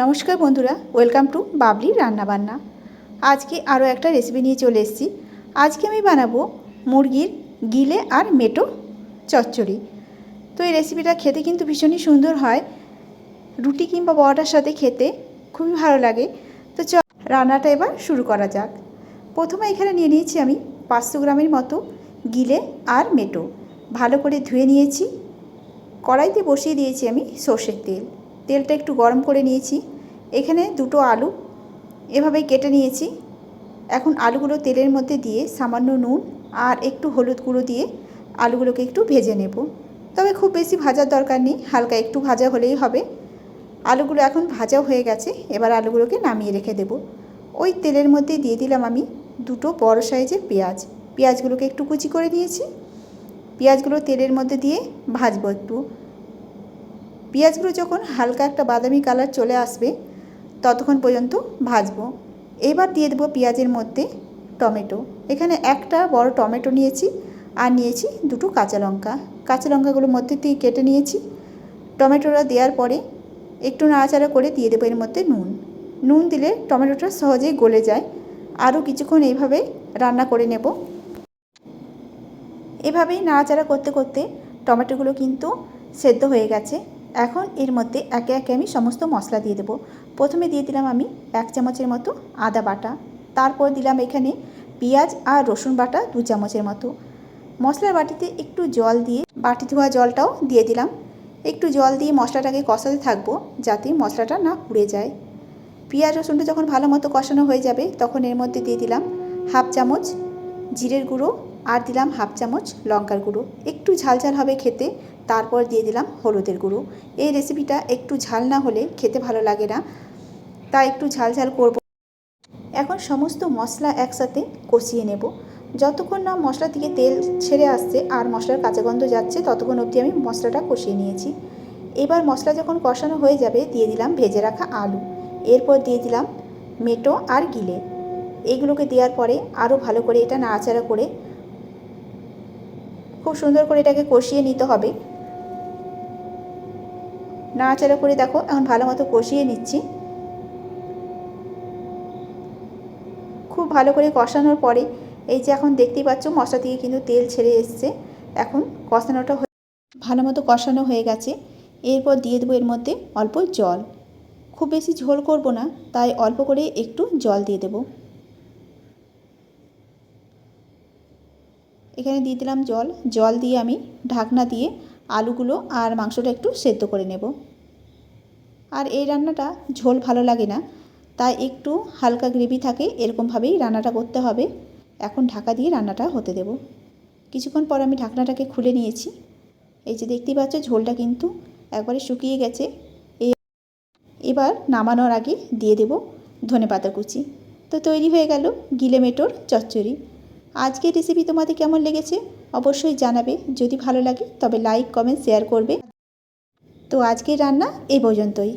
নমস্কার বন্ধুরা, welcome to Babli রান্নাবান্না। আজকে আরও একটা রেসিপি নিয়ে চলে এসেছি। আজকে আমি বানাবো মুরগির গিলে আর মেটো চচ্চড়ি। তো এই রেসিপিটা খেতে কিন্তু ভীষণই সুন্দর হয়। রুটি কিংবা বড়াটার সাথে খেতে খুবই ভালো লাগে। তো চ, রান্নাটা এবার শুরু করা যাক। প্রথমে এখানে নিয়ে নিয়েছি আমি পাঁচশো গ্রামের মতো গিলে আর মেটো। ভালো করে ধুয়ে নিয়েছি। কড়াইতে বসিয়ে দিয়েছি আমি সর্ষের তেল। তেলটা একটু গরম করে নিয়েছি। এখানে দুটো আলু এভাবেই কেটে নিয়েছি। এখন আলুগুলো তেলের মধ্যে দিয়ে সামান্য নুন আর একটু হলুদ গুঁড়ো দিয়ে আলুগুলোকে একটু ভেজে নেব। তবে খুব বেশি ভাজার দরকার নেই, হালকা একটু ভাজা হলেই হবে। আলুগুলো এখন ভাজা হয়ে গেছে, এবার আলুগুলোকে নামিয়ে রেখে দেব। ওই তেলের মধ্যে দিয়ে দিলাম আমি দুটো বড় সাইজের পেঁয়াজ। পেঁয়াজগুলোকে একটু কুচি করে নিয়েছি। পেঁয়াজগুলো তেলের মধ্যে দিয়ে ভাজবো একটু। পেঁয়াজগুলো যখন হালকা একটা বাদামি কালার চলে আসবে, ততক্ষণ পর্যন্ত ভাজবো। এবার দিয়ে দেবো পেঁয়াজের মধ্যে টমেটো। এখানে একটা বড় টমেটো নিয়েছি আর নিয়েছি দুটো কাঁচা লঙ্কা। কাঁচা লঙ্কাগুলো মধ্যে দিয়ে কেটে নিয়েছি। টমেটোটা দেওয়ার পরে একটু নাড়াচাড়া করে দিয়ে দেবো এর মধ্যে নুন। নুন দিলে টমেটোটা সহজেই গলে যায়। আরও কিছুক্ষণ এইভাবে রান্না করে নেব। এভাবেই নাড়াচাড়া করতে করতে টমেটোগুলো কিন্তু সেদ্ধ হয়ে গেছে। এখন এর মধ্যে একে একে আমি সমস্ত মশলা দিয়ে দেবো। প্রথমে দিয়ে দিলাম আমি এক চামচের মতো আদা বাটা। তারপর দিলাম এখানে পেঁয়াজ আর রসুন বাটা দু চামচের মতো। মশলার বাটিতে একটু জল দিয়ে, বাটি ধোয়া জলটাও দিয়ে দিলাম। একটু জল দিয়ে মশলাটাকে কষাতে থাকব যাতে মশলাটা না পুড়ে যায়। পেঁয়াজ রসুনটা যখন ভালো মতো কষানো হয়ে যাবে তখন এর মধ্যে দিয়ে দিলাম হাফ চামচ জিরের গুঁড়ো আর দিলাম হাফ চামচ লঙ্কার গুঁড়ো। একটু ঝাল ঝাল হবে খেতে তারপর দিয়ে দিলাম হলুদের গুঁড়ো। এই রেসিপিটা একটু ঝাল না হলে খেতে ভালো লাগে না তা একটু ঝাল ঝাল করব। এখন সমস্ত মশলা একসাথে কষিয়ে নেব। যতক্ষণ না মশলা থেকে তেল ছেড়ে আসছে আর মশলার কাঁচা গন্ধ যাচ্ছে, ততক্ষণ অবধি আমি মশলাটা কষিয়ে নিয়েছি। এবার মশলা যখন কষানো হয়ে যাবে, দিয়ে দিলাম ভেজে রাখা আলু। এরপর দিয়ে দিলাম মেটো আর গিলে। এইগুলোকে দেওয়ার পরে আরও ভালো করে এটা নাড়াচাড়া করে খুব সুন্দর করে এটাকে কষিয়ে নিতে হবে। নাড়াচাড়া করে দেখো, এখন ভালো মতো কষিয়ে নিচ্ছি। খুব ভালো করে কষানোর পরে, এই যে এখন দেখতেই পাচ্ছ, মশলা থেকে কিন্তু তেল ছেড়ে এসছে। এখন কষানোটা হয়ে ভালো মতো কষানো হয়ে গেছে। এরপর দিয়ে দেবো এর মধ্যে অল্প জল। খুব বেশি ঝোল করব না, তাই অল্প করে একটু জল দিয়ে দেব। এখানে দিয়ে দিলাম জল। জল দিয়ে আমি ঢাকনা দিয়ে আলুগুলো আর মাংসটা একটু সেদ্ধ করে নেব। আর এই রান্নাটা ঝোল ভালো লাগে না, তাই একটু হালকা গ্রেভি থাকে, এরকমভাবেই রান্নাটা করতে হবে। এখন ঢাকা দিয়ে রান্নাটা হতে দেব। কিছুক্ষণ পর আমি ঢাকনাটাকে খুলে নিয়েছি। এই যে দেখতেই পাচ্ছ, ঝোলটা কিন্তু একবারে শুকিয়ে গেছে। এবার নামানোর আগে দিয়ে দেব ধনে পাতা কুচি। তো তৈরি হয়ে গেল গিলেমেটোর চচ্চড়ি। আজকের রেসিপি তোমাদের কেমন লেগেছে? অবশ্যই জানাবে। যদি ভালো লাগে তবে লাইক কমেন্ট শেয়ার করবে। তো আজকের রান্না এই পর্যন্তই।